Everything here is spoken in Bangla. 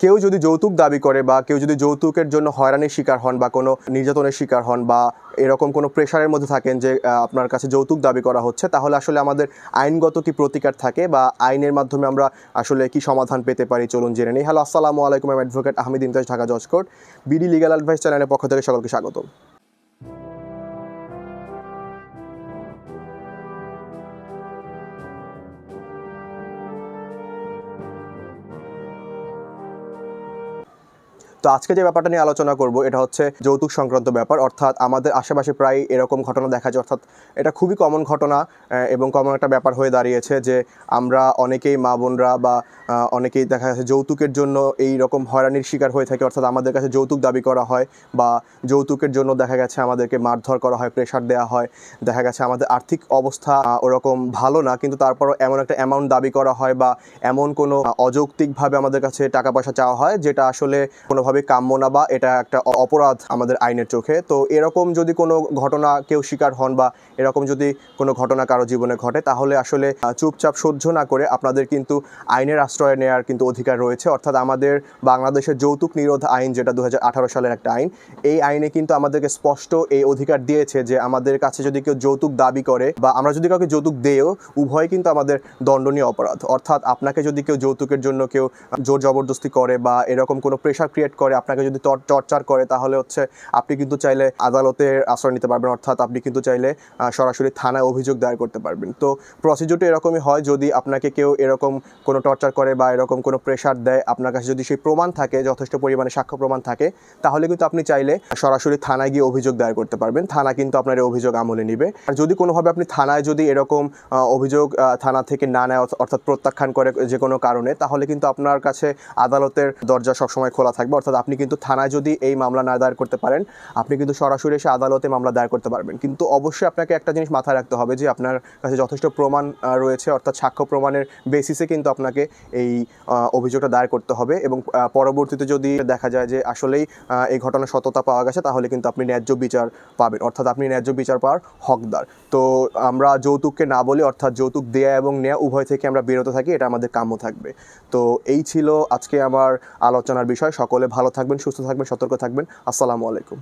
কেউ যদি যৌতুক দাবি করে বা কেউ যদি যৌতুকের জন্য হয়রানির শিকার হন বা কোনো নির্যাতনের শিকার হন বা এরকম কোনো প্রেশারের মধ্যে থাকেন যে আপনার কাছে যৌতুক দাবি করা হচ্ছে, তাহলে আসলে আমাদের আইনগত কি প্রতিকার থাকে বা আইনের মাধ্যমে আমরা আসলে কি সমাধান পেতে পারি চলুন জেনে নিই। হ্যালো আসসালামু আলাইকুম অ্যাডভোকেট আহমেদ ইমতাজ ঢাকা জজ বিডি লিগাল অ্যাডভাইস চ্যানেলের পক্ষ থেকে সকলকে স্বাগত তো আজকে যে ব্যাপারটা নিয়ে আলোচনা করব, এটা হচ্ছে যৌতুক সংক্রান্ত ব্যাপার। অর্থাৎ আমাদের আশেপাশে প্রায় এরকম ঘটনা দেখা যায়। অর্থাৎ এটা খুবই কমন ঘটনা এবং কমন একটা ব্যাপার হয়ে দাঁড়িয়েছে যে আমরা অনেকেই মা বোনরা বা অনেকেই দেখা যাচ্ছে যৌতুকের জন্য এই রকম হয়রানির শিকার হয়ে থাকে। অর্থাৎ আমাদের কাছে যৌতুক দাবি করা হয় বা যৌতুকের জন্য দেখা গেছে আমাদেরকে মারধর করা হয় প্রেশার দেওয়া হয়। দেখা গেছে আমাদের আর্থিক অবস্থা ওরকম ভালো না, কিন্তু তারপরও এমন একটা অ্যামাউন্ট দাবি করা হয় বা এমন কোনো অযৌক্তিকভাবে আমাদের কাছে টাকা পয়সা চাওয়া হয়, যেটা আসলে কোনোভাবে কাম্য না বা এটা একটা অপরাধ আমাদের আইনের চোখে। তো এরকম যদি কোনো ঘটনা কেউ শিকার হন বা এরকম যদি কোনো ঘটনা কারও জীবনে ঘটে, তাহলে আসলে চুপচাপ সহ্য না করে আপনাদের কিন্তু আইনের আশ্রয় নেওয়ার কিন্তু অধিকার রয়েছে। অর্থাৎ আমাদের বাংলাদেশের যৌতুক নিরোধ আইন, যেটা দু হাজার আঠারো সালের একটা আইন, এই আইনে কিন্তু আমাদেরকে স্পষ্ট এই অধিকার দিয়েছে যে আমাদের কাছে যদি কেউ যৌতুক দাবি করে বা আমরা যদি কাউকে যৌতুক দেও উভয় কিন্তু আমাদের দণ্ডনীয় অপরাধ। অর্থাৎ আপনাকে যদি কেউ যৌতুকের জন্য কেউ জোর জবরদস্তি করে বা এরকম কোনো প্রেশার ক্রিয়েট করে, আপনাকে যদি টর্চার করে, তাহলে হচ্ছে আপনি কিন্তু চাইলে আদালতের আশ্রয় নিতে পারবেন, অর্থাৎ আপনি কিন্তু চাইলে সরাসরি থানায় অভিযোগ দায়ের করতে পারবেন। তো প্রসিডিউরটা এরকমই হয়, যদি আপনাকে কেউ এরকম কোনো টর্চার করে বা এরকম কোনো প্রেশার দেয়, আপনার কাছে যদি সেই প্রমাণ থাকে, যথেষ্ট পরিমাণে সাক্ষ্য প্রমাণ থাকে, তাহলে কিন্তু আপনি চাইলে সরাসরি থানায় গিয়ে অভিযোগ দায়ের করতে পারবেন। থানা কিন্তু আপনার অভিযোগ আমলে নিবে। আর যদি কোনোভাবে আপনি থানায় যদি এরকম অভিযোগ থানা থেকে না নেয় অর্থাৎ প্রত্যাখ্যান করে যে কোনো কারণে, তাহলে কিন্তু আপনার কাছে আদালতের দরজা সবসময় খোলা থাকবে অর্থাৎ আপনি কিন্তু থানায় যদি এই মামলা না দায়ের করতে পারেন, আপনি কিন্তু সরাসরি এসে আদালতে মামলা দায়ের করতে পারবেন। কিন্তু অবশ্যই আপনাকে একটা জিনিস মাথায় রাখতে হবে যে আপনার কাছে যথেষ্ট প্রমাণ রয়েছে, অর্থাৎ সাক্ষ্য প্রমাণের বেসিসে কিন্তু আপনাকে এই অভিযোগটা দায়ের করতে হবে এবং পরবর্তীতে যদি দেখা যায় যে আসলেই এই ঘটনার সততা পাওয়া গেছে, তাহলে কিন্তু আপনি ন্যায্য বিচার পাবেন। অর্থাৎ আপনি ন্যায্য বিচার পাওয়ার হকদার। তো আমরা যৌতুককে না বলি, অর্থাৎ যৌতুক দেয়া এবং নেয়া উভয় থেকে আমরা বিরত থাকি, এটা আমাদের কাম্য থাকবে। তো এই ছিল আজকে আমার আলোচনার বিষয়। সকলে ভালো থাকবেন সুস্থ থাকবেন সতর্ক থাকবেন। আসসালামু আলাইকুম।